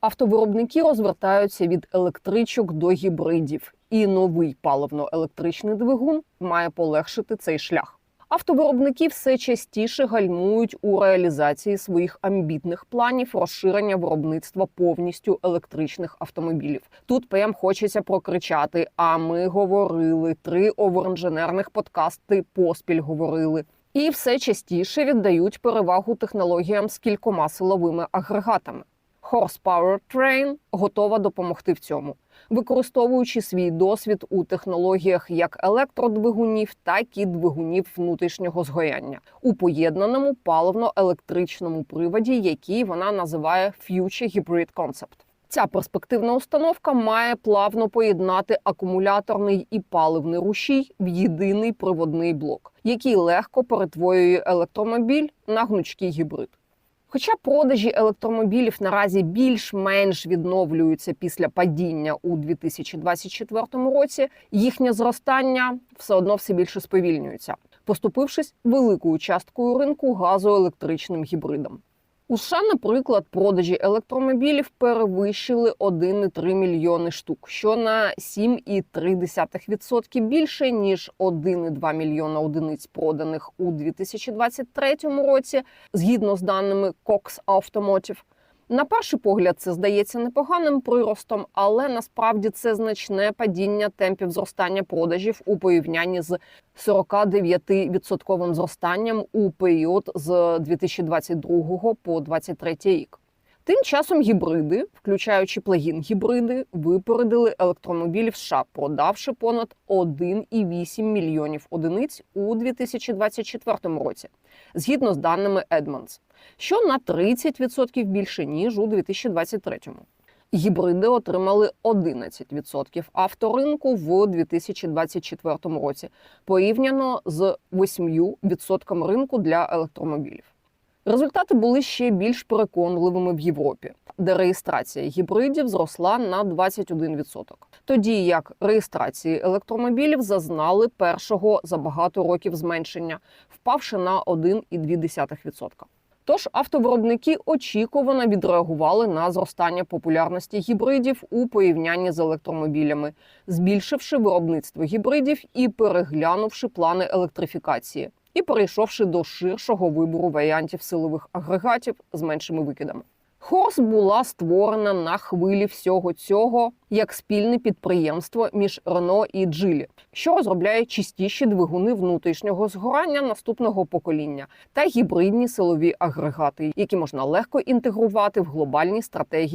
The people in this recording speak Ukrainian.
Автовиробники розвертаються від електричок до гібридів, і новий паливно-електричний двигун має полегшити цей шлях. Автовиробники все частіше гальмують у реалізації своїх амбітних планів розширення виробництва повністю електричних автомобілів. Тут прям хочеться прокричати: а ми говорили три оверінженерних подкасти поспіль говорили. І все частіше віддають перевагу технологіям з кількома силовими агрегатами. Horsepower Train готова допомогти в цьому, використовуючи свій досвід у технологіях як електродвигунів, так і двигунів внутрішнього згоряння у поєднаному паливно-електричному приводі, який вона називає Future Hybrid Concept. Ця перспективна установка має плавно поєднати акумуляторний і паливний рушій в єдиний приводний блок, який легко перетворює електромобіль на гнучкий гібрид. Хоча продажі електромобілів наразі більш-менш відновлюються після падіння у 2024 році, їхнє зростання все одно все більше сповільнюється, поступившись великою часткою ринку газоелектричним гібридам. У США, наприклад, продажі електромобілів перевищили 1,3 мільйони штук, що на 7,3% більше ніж 1,2 мільйона одиниць проданих у 2023 році, згідно з даними Cox Automotive. На перший погляд, це здається непоганим приростом, але насправді це значне падіння темпів зростання продажів у порівнянні з 49% зростанням у період з 2022 по 2023 рік. Тим часом гібриди, включаючи плагін гібриди, випередили в США, продавши понад 1,8 мільйонів одиниць у 2024 році, згідно з даними Edmunds, що на 30% більше ніж у 2023. Гібриди отримали 11% авторинку в 2024 році, порівняно з 8% ринку для електромобілів. Результати були ще більш переконливими в Європі, де реєстрація гібридів зросла на 21%. Тоді як реєстрації електромобілів зазнали першого за багато років зменшення, впавши на 1,2%. Тож автовиробники очікувано відреагували на зростання популярності гібридів у порівнянні з електромобілями, збільшивши виробництво гібридів і переглянувши плани електрифікації, і перейшовши до ширшого вибору варіантів силових агрегатів з меншими викидами. Хорс була створена на хвилі всього цього як спільне підприємство між Рено і Джилі, що розробляє чистіші двигуни внутрішнього згорання наступного покоління та гібридні силові агрегати, які можна легко інтегрувати в глобальні стратегії.